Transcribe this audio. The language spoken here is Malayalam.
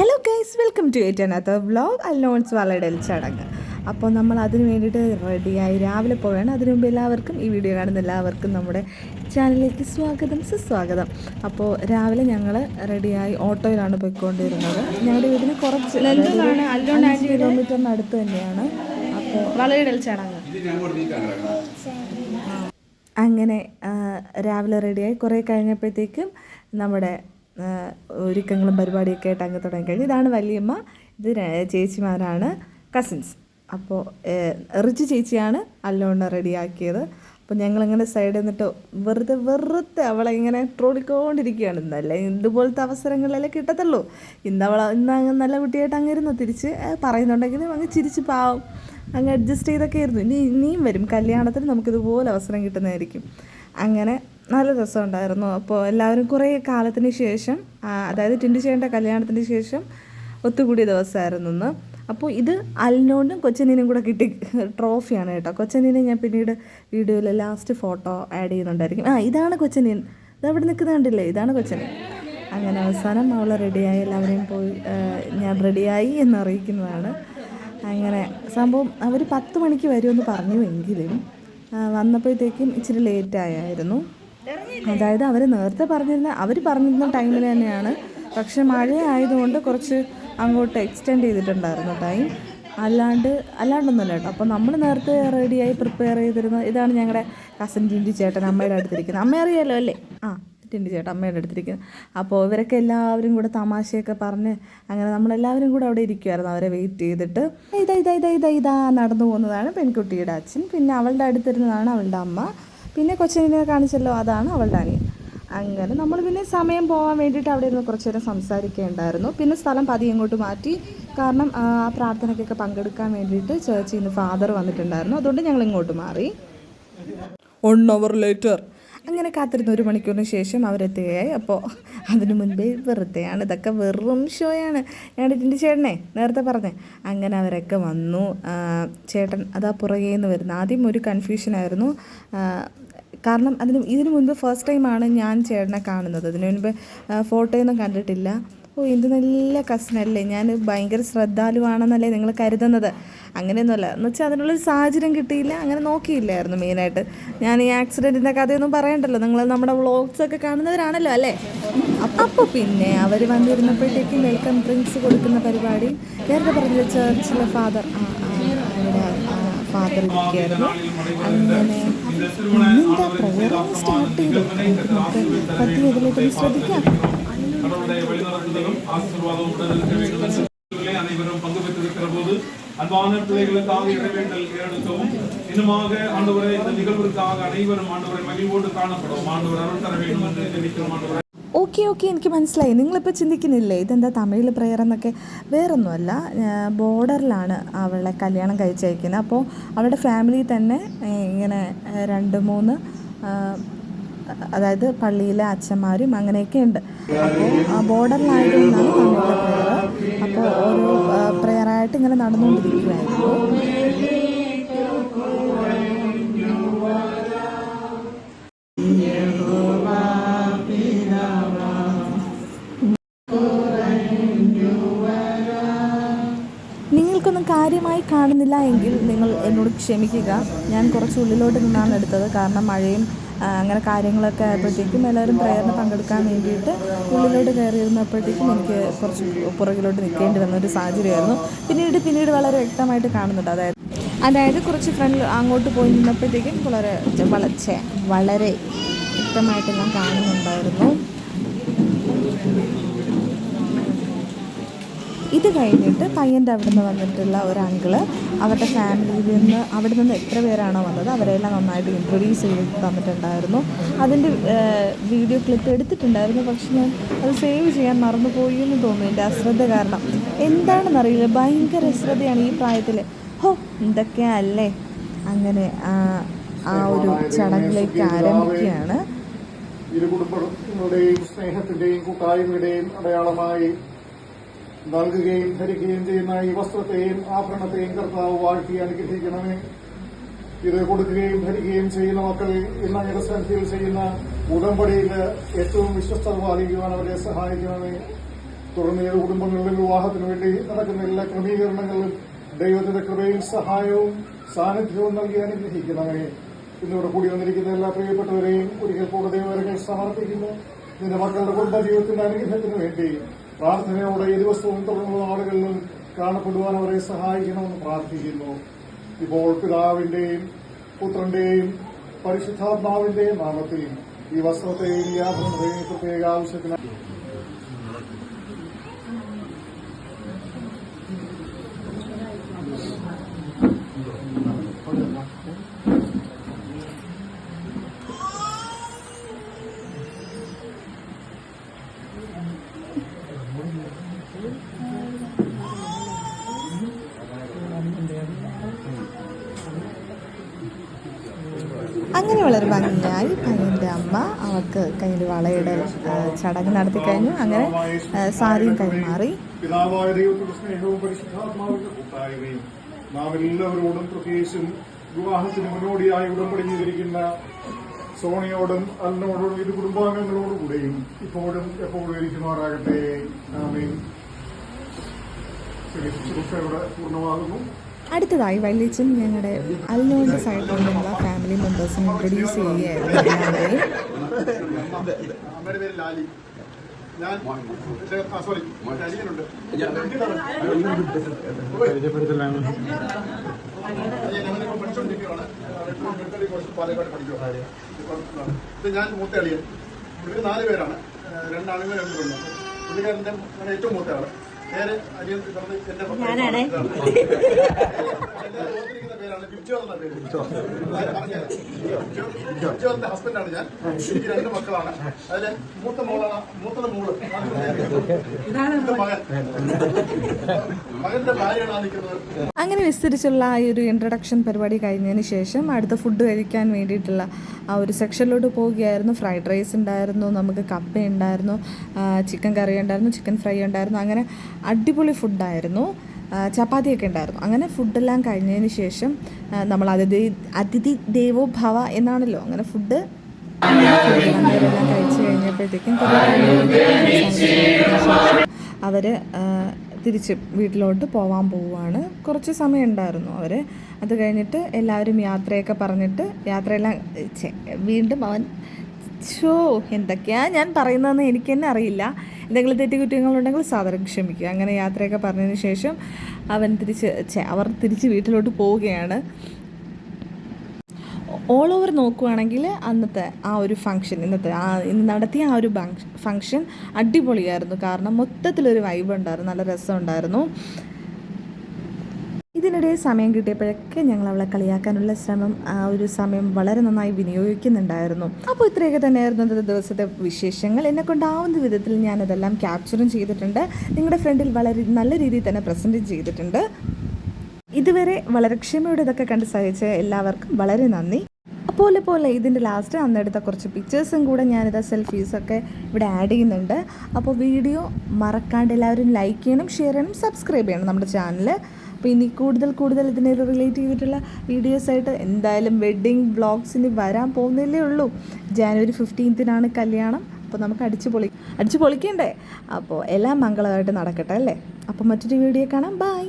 Hello guys welcome to eight Anantha vlog അല്ലോൺസ് വളടൽ ചടങ്ങ്. അപ്പോൾ നമ്മൾ അതിന് വേണ്ടിയിട്ട് റെഡിയായി രാവിലെ പോവുകയാണ്. അതിനു മുമ്പ് എല്ലാവർക്കും ഈ വീഡിയോ കാണുന്ന എല്ലാവർക്കും നമ്മുടെ ചാനലിലേക്ക് സ്വാഗതം സുസ്വാഗതം. അപ്പോൾ രാവിലെ ഞങ്ങൾ റെഡിയായി ഓട്ടോയിലാണ് പോയിക്കൊണ്ടിരുന്നത്. ഞങ്ങളുടെ വീടിന് കുറച്ച് അഞ്ച് കിലോമീറ്ററിന് അടുത്ത് തന്നെയാണ്. അപ്പോൾ വളരെ ചടങ്ങ്. അങ്ങനെ രാവിലെ റെഡിയായി കുറേ കഴിഞ്ഞപ്പോഴത്തേക്കും നമ്മുടെ ഒരുക്കങ്ങളും പരിപാടിയൊക്കെ ആയിട്ട് അങ്ങ് തുടങ്ങി കഴിഞ്ഞു. ഇതാണ് വലിയമ്മ. ഇത് ചേച്ചിമാരാണ് കസിൻസ് അപ്പോൾ റിച്ച് ചേച്ചിയാണ് അല്ലോണ് റെഡിയാക്കിയത്. അപ്പോൾ ഞങ്ങളിങ്ങനെ സൈഡിൽ നിന്നിട്ട് വെറുതെ വെറുതെ അവളെ ഇങ്ങനെ ട്രോളിക്കൊണ്ടിരിക്കുകയാണ്. നല്ല ഇതുപോലത്തെ അവസരങ്ങളിലല്ലേ കിട്ടത്തുള്ളൂ. ഇന്ന് അവൾ ഇന്ന് അങ്ങ് നല്ല കുട്ടിയായിട്ട് അങ്ങിരുന്നു തിരിച്ച് പറയുന്നുണ്ടെങ്കിലും അങ്ങ് ചിരിച്ച് പാവം. അങ്ങ് അഡ്ജസ്റ്റ് ചെയ്തൊക്കെ ആയിരുന്നു. ഇനി ഇനിയും വരും. കല്യാണത്തിന് നമുക്കിതുപോലെ അവസരം കിട്ടുന്നതായിരിക്കും. അങ്ങനെ നല്ല രസമുണ്ടായിരുന്നു. അപ്പോൾ എല്ലാവരും കുറേ കാലത്തിന് ശേഷം അതായത് ടിൻഡു ചേട്ടന്റെ കല്യാണത്തിന് ശേഷം ഒത്തുകൂടിയ ദിവസമായിരുന്നു ഇന്ന്. അപ്പോൾ ഇത് അലിനോണ്ടും കൊച്ചനീനും കൂടെ കിട്ടി ട്രോഫിയാണ് കേട്ടോ. കൊച്ചനീനെ ഞാൻ പിന്നീട് വീഡിയോയിൽ ലാസ്റ്റ് ഫോട്ടോ ആഡ് ചെയ്യുന്നുണ്ടായിരിക്കും. ആ ഇതാണ് കൊച്ചനീൻ. ഇത് അവിടെ നിൽക്കുന്ന കണ്ടില്ലേ? ഇതാണ് കൊച്ചനീൻ. അങ്ങനെ അവസാനം അവൾ റെഡിയായി. എല്ലാവരെയും പോയി ഞാൻ റെഡിയായി എന്ന് അറിയിക്കുന്നതാണ്. അങ്ങനെ സംഭവം അവർ പത്ത് മണിക്ക് വരുമെന്ന് പറഞ്ഞുവെങ്കിലും എങ്കിലും വന്നപ്പോഴത്തേക്കും ഇച്ചിരി ലേറ്റ് ആയായിരുന്നു അതായത് അവർ നേരത്തെ പറഞ്ഞിരുന്ന അവർ പറഞ്ഞിരുന്ന ടൈമിൽ തന്നെയാണ്. പക്ഷെ മഴ ആയതുകൊണ്ട് കുറച്ച് അങ്ങോട്ട് എക്സ്റ്റെൻഡ് ചെയ്തിട്ടുണ്ടായിരുന്നു ടൈം അല്ലാണ്ട് അല്ലാണ്ടൊന്നുമില്ല കേട്ടോ അപ്പോൾ നമ്മൾ നേരത്തെ റെഡിയായി പ്രിപ്പയർ ചെയ്തിരുന്ന ഇതാണ് ഞങ്ങളുടെ കസിൻ ടിൻഡി ചേട്ടൻ അമ്മയുടെ അടുത്തിരിക്കുന്നത്. അമ്മ അറിയാലോ അല്ലേ? ആ ടിൻഡി ചേട്ടൻ അമ്മയുടെ അടുത്തിരിക്കുന്നത്. അപ്പോൾ ഇവരൊക്കെ എല്ലാവരും കൂടെ തമാശയൊക്കെ പറഞ്ഞ് അങ്ങനെ നമ്മളെല്ലാവരും കൂടെ അവിടെ ഇരിക്കുമായിരുന്നു അവരെ വെയിറ്റ് ചെയ്തിട്ട്. ഇതാ ഇതാ ഇതാ ഇതാ ഇതാ നടന്നു പോകുന്നതാണ് പെൺകുട്ടിയുടെ അച്ഛൻ. പിന്നെ അവളുടെ അടുത്തിരുന്നതാണ് അവളുടെ അമ്മ. പിന്നെ കൊച്ചിനെ കാണിച്ചല്ലോ അതാണ് അവളുടെ അനിയൻ. അങ്ങനെ നമ്മൾ പിന്നെ സമയം പോകാൻ വേണ്ടിയിട്ട് അവിടെ ഇരുന്ന് കുറച്ച് നേരം സംസാരിക്കേണ്ടായിരുന്നു. പിന്നെ സ്ഥലം പതി ഇങ്ങോട്ട് മാറ്റി കാരണം ആ പ്രാർത്ഥനയ്ക്കൊക്കെ പങ്കെടുക്കാൻ വേണ്ടിയിട്ട് ചേർച്ചിൽ നിന്ന് ഫാദർ വന്നിട്ടുണ്ടായിരുന്നു. അതുകൊണ്ട് ഞങ്ങൾ ഇങ്ങോട്ട് മാറി. വൺ അവർ ലേറ്റർ അങ്ങനെ കാത്തിരുന്ന ഒരു മണിക്കൂറിന് ശേഷം അവരെത്തുകയായി. അപ്പോൾ അതിനു മുൻപേ വെറുതെയാണ്. ഇതൊക്കെ വെറും ഷോയാണ് ഞങ്ങളുടെ ടിന്റെ ചേട്ടനെ നേരത്തെ പറഞ്ഞേ. അങ്ങനെ അവരൊക്കെ വന്നു. ചേട്ടൻ അതാ പുറകേന്ന് നിന്ന് വരുന്നത്. ആദ്യം ഒരു കൺഫ്യൂഷനായിരുന്നു കാരണം അതിന് ഇതിനു മുൻപ് ഫസ്റ്റ് ടൈമാണ് ഞാൻ ചേട്ടനെ കാണുന്നത്. അതിനു മുൻപ് ഫോട്ടോയൊന്നും കണ്ടിട്ടില്ല. ഓ എന്ത് നല്ല കസിനല്ലേ ഞാൻ ഭയങ്കര ശ്രദ്ധാലുവാണെന്നല്ലേ നിങ്ങൾ കരുതുന്നത്. അങ്ങനെയൊന്നുമല്ല. എന്ന് വെച്ചാൽ അതിനുള്ളൊരു സാഹചര്യം കിട്ടിയില്ല. അങ്ങനെ നോക്കിയില്ലായിരുന്നു മെയിനായിട്ട് ഞാൻ ഈ ആക്സിഡന്റിന്റെ കഥയൊന്നും പറയണ്ടല്ലോ. നിങ്ങൾ നമ്മുടെ വ്ളോഗ്സൊക്കെ കാണുന്നവരാണല്ലോ അല്ലേ? അപ്പോൾ പിന്നെ അവർ വന്നിരുന്നപ്പോഴത്തേക്കും വെൽക്കം ഡ്രിങ്ക്സ് കൊടുക്കുന്ന പരിപാടി. നേരത്തെ പറഞ്ഞില്ല ചേർച്ചിലെ ഫാദർ ആ ആ, ഫാദർ ഇരിക്കുകയായിരുന്നു. അങ്ങനെ ഇന്നെന്താ പ്രയർ സ്റ്റാർട്ട് ചെയ്തു നമുക്ക് പറ്റി അതിലേക്ക് ശ്രദ്ധിക്കാം கடவுளுடைய வழிநடத்துதலும் ஆசீர்வாதம் உடனே அனைவரும் பங்கு பெற்றிருக்கிற போது அன்பான பிள்ளைகளுக்காக இடைவேண்டல் எடுக்கவும் இன்னுமாக ஆண்டவரை இந்த நிகழ்விற்காக அனைவரும் ஆண்டவரை மகிழ்வோடு காணப்படும் ஆண்டவர் அருள் தர வேண்டும் என்று ஜெபிக்கிறோம் ஆண்டவரை ഓക്കെ ഓക്കെ എനിക്ക് മനസ്സിലായി. നിങ്ങളിപ്പോൾ ചിന്തിക്കുന്നില്ലേ ഇതെന്താ തമിഴിൽ പ്രെയർ എന്നൊക്കെ? വേറൊന്നുമല്ല ബോർഡറിലാണ് അവളെ കല്യാണം കഴിച്ചയക്കുന്നത് അപ്പോൾ അവളുടെ ഫാമിലി തന്നെ ഇങ്ങനെ രണ്ട് മൂന്ന് അതായത് പള്ളിയിലെ അച്ഛന്മാരും അങ്ങനെയൊക്കെ ഉണ്ട്. അപ്പോൾ ബോർഡറിലായതുകൊണ്ടാണ് തമിഴിലെ പ്രെയർ അപ്പോൾ ഓരോ പ്രെയറായിട്ട് ഇങ്ങനെ നടന്നുകൊണ്ടിരിക്കുകയായിരുന്നു നിങ്ങൾ എന്നോട് ക്ഷമിക്കുക. ഞാൻ കുറച്ച് ഉള്ളിലോട്ട് നിന്നാണ് എടുത്തത്. കാരണം മഴയും അങ്ങനെ കാര്യങ്ങളൊക്കെ ആയപ്പോഴത്തേക്കും എല്ലാവരും പ്രേയറിന് പങ്കെടുക്കാൻ വേണ്ടിയിട്ട് ഉള്ളിലോട്ട് കയറിയിരുന്നപ്പോഴത്തേക്കും എനിക്ക് കുറച്ച് പുറകിലോട്ട് നിൽക്കേണ്ടി വന്ന ഒരു സാഹചര്യമായിരുന്നു. പിന്നീട് പിന്നീട് വളരെ വ്യക്തമായിട്ട് കാണുന്നുണ്ട്. അതായത് അതായത് കുറച്ച് ഫ്രണ്ട് അങ്ങോട്ട് പോയി നിന്നപ്പോഴത്തേക്കും വളരെ വളച്ചേ വളരെ വ്യക്തമായിട്ടെല്ലാം കാണുന്നുണ്ടായിരുന്നു. ഇത് കഴിഞ്ഞിട്ട് പയ്യന്റെ അവിടെ നിന്ന് വന്നിട്ടുള്ള ഒരു അവരുടെ ഫാമിലിയിൽ നിന്ന് അവിടെ നിന്ന് എത്ര പേരാണോ വന്നത് അവരെല്ലാം നന്നായിട്ട് ഇൻട്രൊഡ്യൂസ് ചെയ്ത് തന്നിട്ടുണ്ടായിരുന്നു. അതിന്റെ വീഡിയോ ക്ലിപ്പ് എടുത്തിട്ടുണ്ടായിരുന്നു. പക്ഷെ ഞാൻ അത് സേവ് ചെയ്യാൻ മറന്നുപോയി എന്ന് തോന്നുന്നു. എന്റെ അശ്രദ്ധ കാരണം. എന്താണെന്നറിയില്ല. ഭയങ്കര അശ്രദ്ധയാണ് ഈ പ്രായത്തിൽ ഹോ എന്തൊക്കെയല്ലേ അങ്ങനെ ആ ഒരു ചടങ്ങിലേക്ക് ആരംഭിക്കുകയാണ്. ഇരു കുടുംബങ്ങളുടെയും സ്നേഹത്തിന്റെയും കൂട്ടായ്മയുടെയും അടയാളമായി നൽകുകയും ധരിക്കുകയും ചെയ്യുന്ന ഈ വസ്ത്രത്തെയും ആഭരണത്തെയും കർത്താവ് വാഴ്ത്തി അനുഗ്രഹിക്കണമേ. ഇത് കൊടുക്കുകയും ധരിക്കുകയും ചെയ്യുന്ന മക്കൾ ഇന്ന് അങ്ങയുടെ ചെയ്യുന്ന ഉടമ്പടിയിൽ ഏറ്റവും വിശ്വസ്തത പാലിക്കുവാൻ അവരെ സഹായിക്കണമേ. തുടർന്ന് ഏത് കുടുംബങ്ങളിലും വിവാഹത്തിന് വേണ്ടി നടക്കുന്ന എല്ലാ ക്രമീകരണങ്ങളിലും ദൈവത്തിന്റെ കൃപയും സഹായവും സാന്നിധ്യവും നൽകി അനുഗ്രഹിക്കണമേ. ഇന്നിവിടെ കൂടി വന്നിരിക്കുന്ന എല്ലാ പ്രിയപ്പെട്ടവരെയും ഒരിക്കൽ കൂടെ ദൈവവരങ്ങൾ സമർപ്പിക്കുന്നു. നിന്റെ മക്കളുടെ കുടുംബജീവിതത്തിന്റെ അനുഗ്രഹത്തിന് വേണ്ടി പ്രാർത്ഥനയോടെ ദിവസവും തുടർന്നുള്ള നാടുകളിലും കാണപ്പെടുവാൻ അവരെ സഹായിക്കണമെന്ന് പ്രാർത്ഥിക്കുന്നു. ഇപ്പോൾ പിതാവിന്റെയും പുത്രന്റെയും പരിശുദ്ധാത്മാവിന്റെയും നാമത്തിൽ ഈ വസ്ത്രത്തെയും ഈ ആഭരണത്തെയും പ്രത്യേക ആവശ്യത്തിന് അങ്ങനെ വളരെ ഭംഗിയായി പയ്യന്റെ അമ്മ അവൾക്ക് കയ്യിൽ വളയുടെ ആ, ചടങ്ങ് നടത്തി കഴിഞ്ഞു അങ്ങനെ സാരിയും കൈമാറി പിതാവായ ദൈവത്തിന്റെ സ്നേഹവും പരിശുദ്ധാത്മാവിന്റെ കൂട്ടായ്മയും നാം എല്ലാവരോടും പ്രത്യേകിച്ചും വിവാഹത്തിന് മുന്നോടിയായി ഉടമ്പടി സോണിയോടും അലിനോടും ഇത് കുടുംബാംഗങ്ങളോടുകൂടെയും ഇപ്പോഴും എപ്പോഴും ഇരിക്കുമാറാകട്ടെ ശുശ്രൂഷയുടെ പൂർണമാകുന്നു അടുത്തതായി വല്യച്ഛൻ ഞങ്ങളുടെ അൽനോന്റെ സൈഡിൽ നിന്നുള്ള ഫാമിലി മെമ്പേഴ്സിനെ ഇൻട്രൊഡ്യൂസ് ചെയ്യുകയായിരുന്നു ഞാൻ സോറി അരിയനുണ്ട് ഞങ്ങളിപ്പോൾ പഠിച്ചുകൊണ്ടിരിക്കുകയാണ് മെഡിക്കൽ കോഴ്സ് പാലക്കാട് പഠിക്കുകയാണ് ഇത് ഞാൻ മൂത്ത അളിയൻ ഇവർ നാല് പേരാണ് രണ്ടാളുകൾ രണ്ട് പെണ്ണ് പുള്ളിക്കാരന്റെ ഏറ്റവും മൂത്ത എന്റെ ഞാനാണേ. ഓർത്തിരിക്കുന്ന പേരാണ് ബിജോ എന്ന പേര് ഹസ്ബൻഡാണ് ഞാൻ. എനിക്ക് രണ്ട് മക്കളാണ്. അതിലെ മൂത്ത മോളാണ് മൂത്തത് മോൾ. ഇത് മകൻ. മകന്റെ ഭാര്യയാണ് നിൽക്കുന്നത്. അങ്ങനെ വിസ്തരിച്ചുള്ള ആ ഒരു ഇൻട്രഡക്ഷൻ പരിപാടി കഴിഞ്ഞതിന് ശേഷം അടുത്ത ഫുഡ് കഴിക്കാൻ വേണ്ടിയിട്ടുള്ള ആ ഒരു സെക്ഷനിലോട്ട് പോവുകയായിരുന്നു. ഫ്രൈഡ് റൈസ് ഉണ്ടായിരുന്നു നമുക്ക് കപ്പ ഉണ്ടായിരുന്നു ചിക്കൻ കറി ഉണ്ടായിരുന്നു ചിക്കൻ ഫ്രൈ ഉണ്ടായിരുന്നു. അങ്ങനെ അടിപൊളി ഫുഡായിരുന്നു ചപ്പാത്തിയൊക്കെ ഉണ്ടായിരുന്നു. അങ്ങനെ ഫുഡെല്ലാം കഴിഞ്ഞതിന് ശേഷം നമ്മൾ അതിഥി അതിഥി ദേവോ ഭവ എന്നാണല്ലോ അങ്ങനെ ഫുഡ് എല്ലാം കഴിച്ച് കഴിഞ്ഞപ്പോഴത്തേക്കും അവർ തിരിച്ച് വീട്ടിലോട്ട് പോവാൻ പോവുകയാണ്. കുറച്ച് സമയം ഉണ്ടായിരുന്നു അവർ അത് കഴിഞ്ഞിട്ട് എല്ലാവരും യാത്രയൊക്കെ പറഞ്ഞിട്ട് യാത്രയെല്ലാം വീണ്ടും അവൻ ഷോ എന്തൊക്കെയാ ഞാൻ പറയുന്നതെന്ന് എനിക്ക് തന്നെ അറിയില്ല. എന്തെങ്കിലും തെറ്റുകുറ്റങ്ങളുണ്ടെങ്കിൽ സാധാരണ ക്ഷമിക്കുക. അങ്ങനെ യാത്രയൊക്കെ പറഞ്ഞതിന് ശേഷം അവൻ തിരിച്ച് അവർ തിരിച്ച് വീട്ടിലോട്ട് പോവുകയാണ്. ഓൾ ഓവർ നോക്കുവാണെങ്കിൽ അന്നത്തെ ആ ഒരു ഫംഗ്ഷൻ ഇന്നത്തെ ആ ഇന്ന് നടത്തിയ ആ ഒരു ഫംഗ്ഷൻ അടിപൊളിയായിരുന്നു. കാരണം മൊത്തത്തിലൊരു വൈബ് ഉണ്ടായിരുന്നു. നല്ല രസമുണ്ടായിരുന്നു. ഇതിനിടെ സമയം കിട്ടിയപ്പോഴൊക്കെ ഞങ്ങൾ അവളെ കളിയാക്കാനുള്ള ശ്രമം ആ ഒരു സമയം വളരെ നന്നായി വിനിയോഗിക്കുന്നുണ്ടായിരുന്നു. അപ്പോൾ ഇത്രയൊക്കെ തന്നെയായിരുന്നു അന്നത്തെ ദിവസത്തെ വിശേഷങ്ങൾ. എന്നെ കൊണ്ടാവുന്ന വിധത്തിൽ ഞാനതെല്ലാം ക്യാപ്ചറും ചെയ്തിട്ടുണ്ട്. നിങ്ങളുടെ ഫ്രണ്ടിൽ വളരെ നല്ല രീതിയിൽ തന്നെ പ്രസന്റും ചെയ്തിട്ടുണ്ട്. ഇതുവരെ വളരെ ക്ഷമയോടെ ഇതൊക്കെ കണ്ട് സഹിച്ച എല്ലാവർക്കും വളരെ നന്ദി. പോലെ പോലെ ഇതിന്റെ ലാസ്റ്റ് അന്നെടുത്ത കുറച്ച് പിക്ചേഴ്സും കൂടെ ഞാനിതാ സെൽഫീസൊക്കെ ഇവിടെ ആഡ് ചെയ്യുന്നുണ്ട്. അപ്പോൾ വീഡിയോ മറക്കാണ്ട് എല്ലാവരും ലൈക്ക് ചെയ്യണം ഷെയർ ചെയ്യണം സബ്സ്ക്രൈബ് ചെയ്യണം നമ്മുടെ ചാനൽ അപ്പോൾ ഇനി കൂടുതൽ കൂടുതൽ ഇതിനെ റിലേറ്റ് ചെയ്തിട്ടുള്ള വീഡിയോസായിട്ട് എന്തായാലും വെഡ്ഡിങ് വ്ളോഗ്സിന് വരാൻ പോകുന്നില്ലേ ഉള്ളൂ. ജാനുവരി ഫിഫ്റ്റീൻത്തിനാണ് കല്യാണം. അപ്പോൾ നമുക്ക് അടിച്ച് പൊളി അടിച്ച് പൊളിക്കണ്ടേ? അപ്പോൾ എല്ലാം മംഗളമായിട്ട് നടക്കട്ടെ അല്ലേ? അപ്പോൾ മറ്റൊരു വീഡിയോ കാണാം. ബൈ